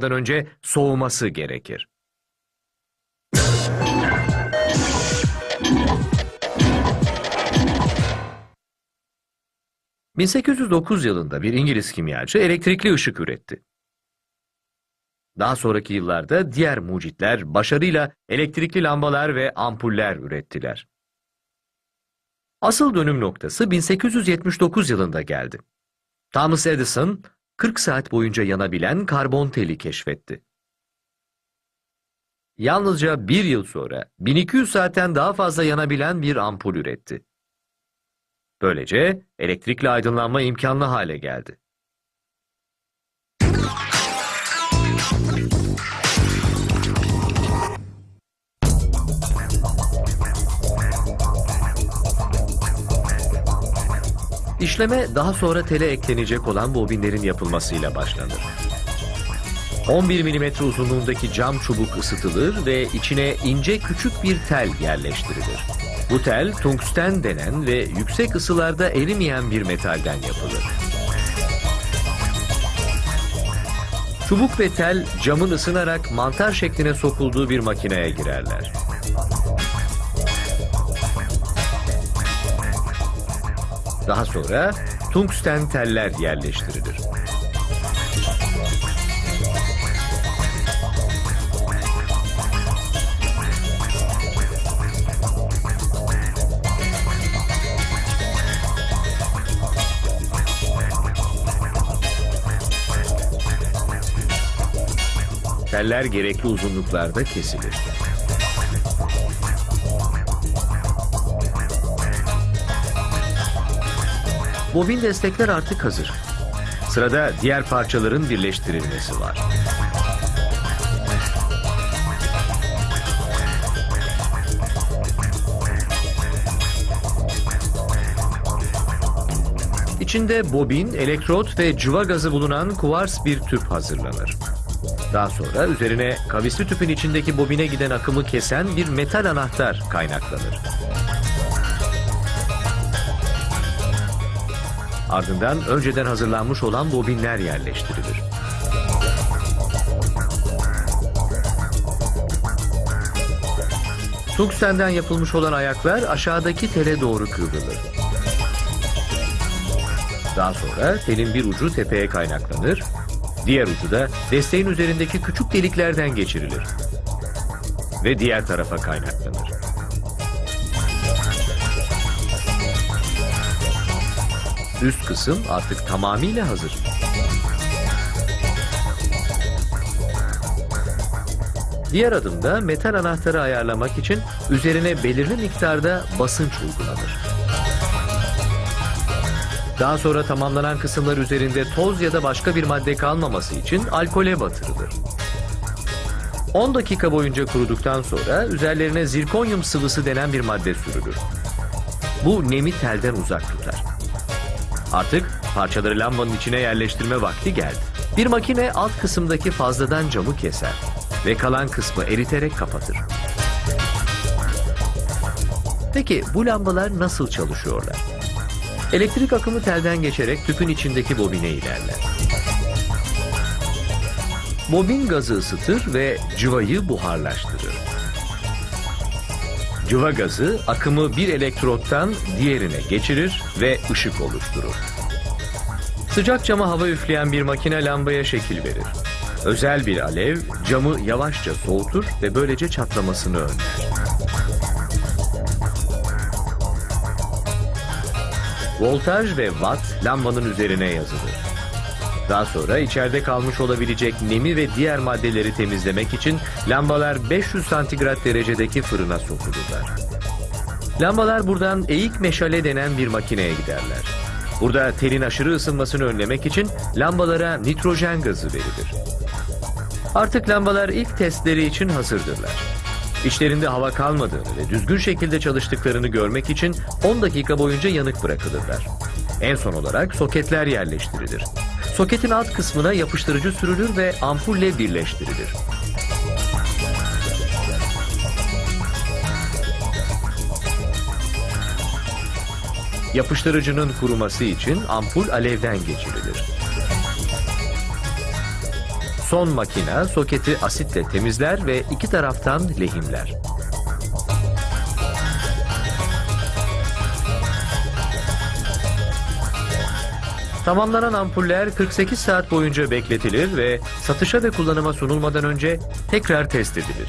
önce soğuması gerekir. ...1809 yılında bir İngiliz kimyacı elektrikli ışık üretti. Daha sonraki yıllarda diğer mucitler başarıyla elektrikli lambalar ve ampuller ürettiler. Asıl dönüm noktası 1879 yılında geldi. Thomas Edison 40 saat boyunca yanabilen karbon teli keşfetti. Yalnızca bir yıl sonra 1200 saatten daha fazla yanabilen bir ampul üretti. Böylece elektrikli aydınlanma imkanlı hale geldi. İşleme daha sonra tele eklenecek olan bobinlerin yapılmasıyla başlanır. 11 mm uzunluğundaki cam çubuk ısıtılır ve içine ince küçük bir tel yerleştirilir. Bu tel tungsten denen ve yüksek ısılarda erimeyen bir metalden yapılır. Çubuk ve tel camın ısınarak mantar şekline sokulduğu bir makineye girerler. Daha sonra tungsten teller yerleştirilir. Teller gerekli uzunluklarda kesilir. Bobin destekler artık hazır. Sırada diğer parçaların birleştirilmesi var. İçinde bobin, elektrot ve cıva gazı bulunan kuvars bir tüp hazırlanır. Daha sonra üzerine kavisli tüpün içindeki bobine giden akımı kesen bir metal anahtar kaynaklanır. Ardından önceden hazırlanmış olan bobinler yerleştirilir. Tungstenden yapılmış olan ayaklar aşağıdaki tele doğru kıvrılır. Daha sonra telin bir ucu tepeye kaynaklanır, diğer ucu da desteğin üzerindeki küçük deliklerden geçirilir ve diğer tarafa kaynaklanır. Üst kısım artık tamamıyla hazır. Diğer adımda metal anahtarı ayarlamak için üzerine belirli miktarda basınç uygulanır. Daha sonra tamamlanan kısımlar üzerinde toz ya da başka bir madde kalmaması için alkole batırılır. 10 dakika boyunca kuruduktan sonra üzerlerine zirkonyum sıvısı denen bir madde sürülür. Bu nemi telden uzak tutar. Artık parçaları lambanın içine yerleştirme vakti geldi. Bir makine alt kısımdaki fazladan camı keser ve kalan kısmı eriterek kapatır. Peki bu lambalar nasıl çalışıyorlar? Elektrik akımı telden geçerek tüpün içindeki bobine ilerler. Bobin gazı ısıtır ve cıvayı buharlaştırır. Cıva gazı akımı bir elektrottan diğerine geçirir ve ışık oluşturur. Sıcak cama hava üfleyen bir makine lambaya şekil verir. Özel bir alev camı yavaşça soğutur ve böylece çatlamasını önler. Voltaj ve watt lambanın üzerine yazılır. Daha sonra içeride kalmış olabilecek nemi ve diğer maddeleri temizlemek için lambalar 500 santigrat derecedeki fırına sokulurlar. Lambalar buradan eğik meşale denen bir makineye giderler. Burada telin aşırı ısınmasını önlemek için lambalara nitrojen gazı verilir. Artık lambalar ilk testleri için hazırdırlar. İçlerinde hava kalmadığını ve düzgün şekilde çalıştıklarını görmek için 10 dakika boyunca yanık bırakılırlar. En son olarak soketler yerleştirilir. Soketin alt kısmına yapıştırıcı sürülür ve ampulle birleştirilir. Yapıştırıcının kuruması için ampul alevden geçirilir. Son makina soketi asitle temizler ve iki taraftan lehimler. Tamamlanan ampuller 48 saat boyunca bekletilir ve satışa ve kullanıma sunulmadan önce tekrar test edilir.